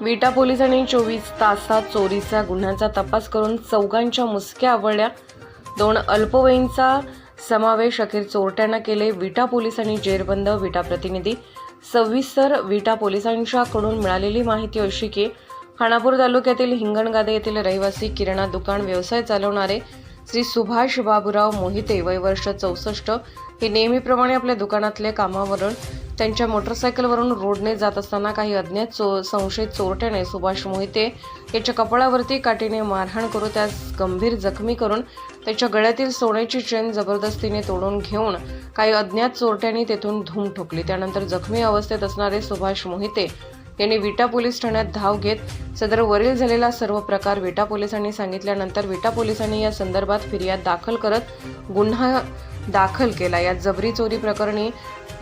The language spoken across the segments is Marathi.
विटा पोलिसांनी चोवीस तासात चोरीचा गुन्ह्याचा तपास करून चौघांच्या मुसक्या आवळल्या. दोन अल्पवयीनचा समावेश अखेर चोरट्यानं केले विटा पोलिसांनी जेरबंद विटा प्रतिनिधी. सविस्तर विटा पोलिसांच्याकडून मिळालेली माहिती अशी की खानापूर तालुक्यातील हिंगणगादे येथील रहिवासी किराणा दुकान व्यवसाय चालवणारे श्री सुभाष बाबूराव मोहिते वय वर्ष चौसष्ट. हे नेहमीप्रमाणे आपल्या दुकानातल्या कामावरून त्यांच्या मोटरसायकलवरून रोडने जात असताना काही अज्ञात चो संशयित चोरट्याने सुभाष मोहिते याच्या कपाळावरती काठीने मारहाण करून त्यास गंभीर जखमी करून त्याच्या गळ्यातील सोन्याची चेन जबरदस्तीने तोडून घेऊन काही अज्ञात चोरट्यांनी तेथून धूम ठोकली. त्यानंतर जखमी अवस्थेत असणारे सुभाष मोहिते यांनी विटा पोलीस ठाण्यात धाव घेत सदर वरील झालेला सर्व प्रकार विटा पोलिसांनी सांगितल्यानंतर विटा पोलिसांनी या संदर्भात फिर्याद दाखल करत गुन्हा दाखल केला. या जबरी चोरी प्रकरणी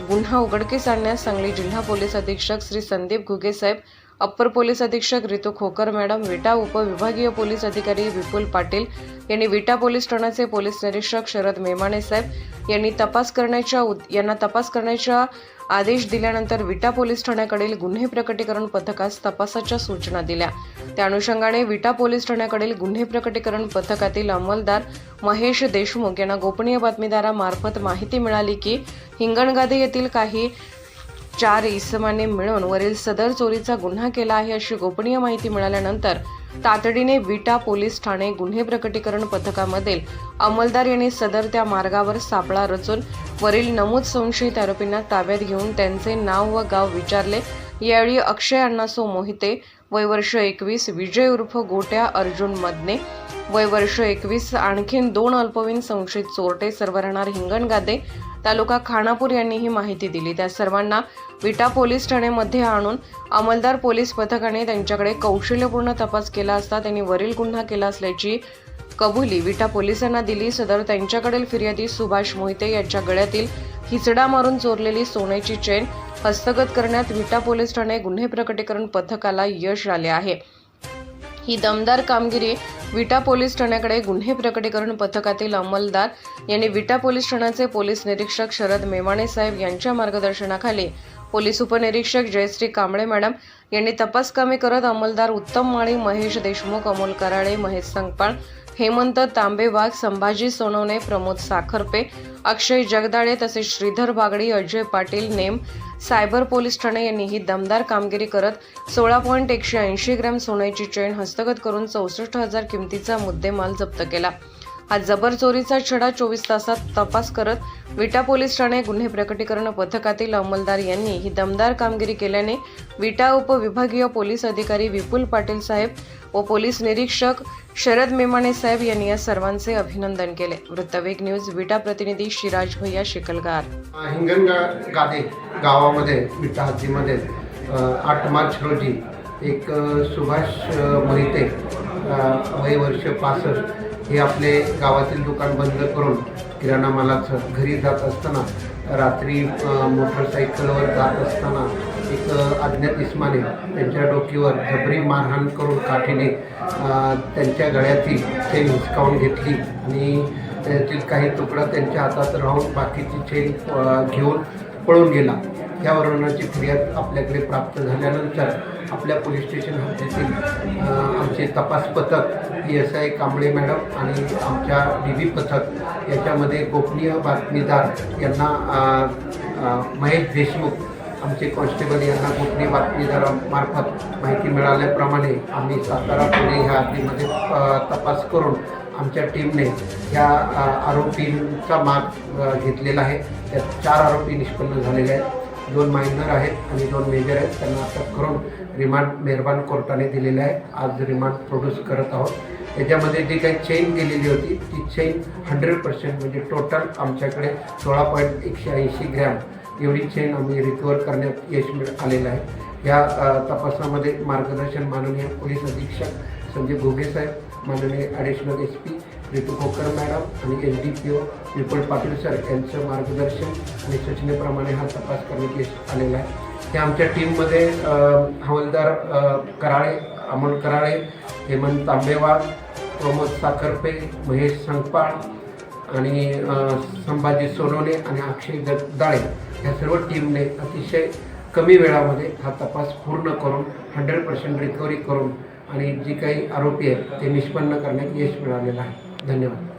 गुन्हा उघडकीस आणण्यास सांगली जिल्हा पोलीस अधीक्षक श्री संदीप घुगे साहेब अप्पर पोलीस अधीक्षक रितू खोकर मॅडम विटा उपविभागीय पोलीस अधिकारी विपुल पाटील यांनी विटा पोलीस ठाण्याचे पोलीस निरीक्षक शरद मेमाणे साहेब यांनी तपास करण्याच्या उद- यांना तपास करण्याच्या आदेश दिल्यानंतर विटा पोलीस ठाण्याकडील गुन्हे प्रकटीकरण पथकास तपासाच्या सूचना दिल्या. त्या अनुषंगाने विटा पोलीस ठाण्याकडील गुन्हे प्रकटीकरण पथकातील अंमलदार महेश देशमुख यांना गोपनीय बातमीदारामार्फत माहिती मिळाली की हिंगणगादे येथील काही चार इसमाने मिळून वरील सदर चोरीचा गुन्हा केला आहे अशी गोपनीय माहिती मिळाल्यानंतर तातडीने विटा पोलीस ठाणे गुन्हे प्रकटीकरण पथकामधील अंमलदार यांनी सदर त्या मार्गावर सापळा रचून वरील नमूद संशयित आरोपींना ताब्यात घेऊन त्यांचे नाव व गाव विचारले. यावेळी अक्षय अण्णासो मोहिते वय वर्ष एकवीस विजय उर्फ गोट्या अर्जुन मदने वय वर्ष एकवीस आणखीन दोन अल्पवयीन संशयित चोरटे सर्व राहणार हिंगणगादे तालुका खानापूर यांनी ही माहिती दिली. त्या सर्वांना विटा पोलीस ठाणेमध्ये आणून अंमलदार पोलीस पथकाने त्यांच्याकडे कौशल्यपूर्ण तपास केला असता त्यांनी वरील गुन्हा केला असल्याची कबुली विटा पोलिसांना दिली. सदर त्यांच्याकडील फिर्यादी सुभाष मोहिते यांच्या गळ्यातील हिचडा मारून चोरलेली सोन्याची चेन हस्तगत करण्यात विटा पोलीस ठाणे गुन्हे प्रकटीकरण पथकाला यश आले आहे. ही दमदार कामगिरी विटा पोलीस ठाण्याकडे गुन्हे प्रकटीकरण पथकातील अंमलदार यांनी विटा पोलीस ठाण्याचे पोलीस निरीक्षक शरद मेवाणे साहेब यांच्या मार्गदर्शनाखाली पोलीस उपनिरीक्षक जयश्री कांबळे मॅडम यांनी तपास कमी करत अंमलदार उत्तम माळी महेश देशमुख अमोल कराळे महेश संगपाळ हेमंत तांबेवाघ संभाजी सोनवणे प्रमोद साखरपे अक्षय जगदाळे तसेच श्रीधर बागडी अजय पाटील नेम सायबर पोलीस ठाणे यांनी ही दमदार कामगिरी करत सोळा पॉईंट एकशे ऐंशी ग्रॅम सोन्याची चेन हस्तगत करून चौसष्ट हजार किमतीचा मुद्देमाल जप्त केला. हा जबर चोरीचा छडा चोवीस तासात तपास करत विटा पोलीस ठाणे गुन्हे प्रकटीकरण पथकातील अंमलदार यांनी ही दमदार कामगिरी केल्याने विटा उपविभागीय पोलीस अधिकारी विपुल पाटील साहेब व पोलीस निरीक्षक शरद मेमाणे साहेब यांनी या सर्वांचे अभिनंदन केले. वृत्तवेग न्यूज विटा प्रतिनिधी शिराज भैया शिकलगार. गावामध्ये विटा हद्दीमध्ये आठ मार्च रोजी एक सुभाष मोहिते वय वर्ष पासष्ट हे आपले गावातील दुकान बंद करून किराणा मालाचं घरी जात असताना रात्री मोटरसायकलवर जात असताना एक अज्ञात इस्माने त्यांच्या डोकीवर जबरी मारहाण करून काठीने त्यांच्या गळ्यातील चेन हिसकावून घेतली आणि त्यातील काही तुकडा त्यांच्या हातात राहून बाकीची चेन घेऊन पळून गेला. या वर्णनाची फिर्याद आपल्याकडे प्राप्त झाल्यानंतर आपल्या पोलीस स्टेशन हद्दीतील आमचे तपास पथक P S I Kamble madam आणि आमच्या डी बी पथक याच्यामध्ये गोपनीय बातमीदार यांना महेश देशमुख आमचे कॉन्स्टेबल यांना गोपनीय बातमीदारामार्फत माहिती मिळाल्याप्रमाणे आम्ही सातारा पुणे ह्या हद्दीमध्ये तपास करून आमच्या टीमने या आरोपींचा माग घेतलेला आहे. त्यात चार आरोपी निष्पन्न झालेले आहेत. दोन मायनर आहेत आणि दोन मेजर आहेत. त्यांना अटक करून रिमांड मेहरबान कोर्टाने दिलेलं आहे. आज रिमांड प्रोड्यूस करत आहोत. याच्यामध्ये जी काही चेन गेलेली होती ती चेन हंड्रेड पर्सेंट म्हणजे टोटल आमच्याकडे सोळा पॉईंट एकशे ऐंशी ग्रॅम एवढी चेन आम्ही रिकवर करण्यात यश मिळ आलेलं आहे. या तपासामध्ये मार्गदर्शन माननीय पोलीस अधीक्षक संजय घोगे साहेब माननीय additional S P Ritu Khokar madam आणि S D P O Vipul Patil sir यांचं मार्गदर्शन आणि सूचनेप्रमाणे हा तपास करण्यात यश आलेला आहे. हे आमच्या टीममध्ये हवलदार कराळे अमोल कराळे हेमंत तांबेवार प्रमोद साखरपे महेश संगपाळ आणि संभाजी सोनवणे आणि अक्षय दाळे या सर्व टीमने अतिशय कमी वेळामध्ये हा तपास पूर्ण करून हंड्रेड पर्सेंट रिकव्हरी करून आणि जी काही आरोपी आहेत ते निष्पन्न करण्यात यश मिळालेलं आहे. धन्यवाद.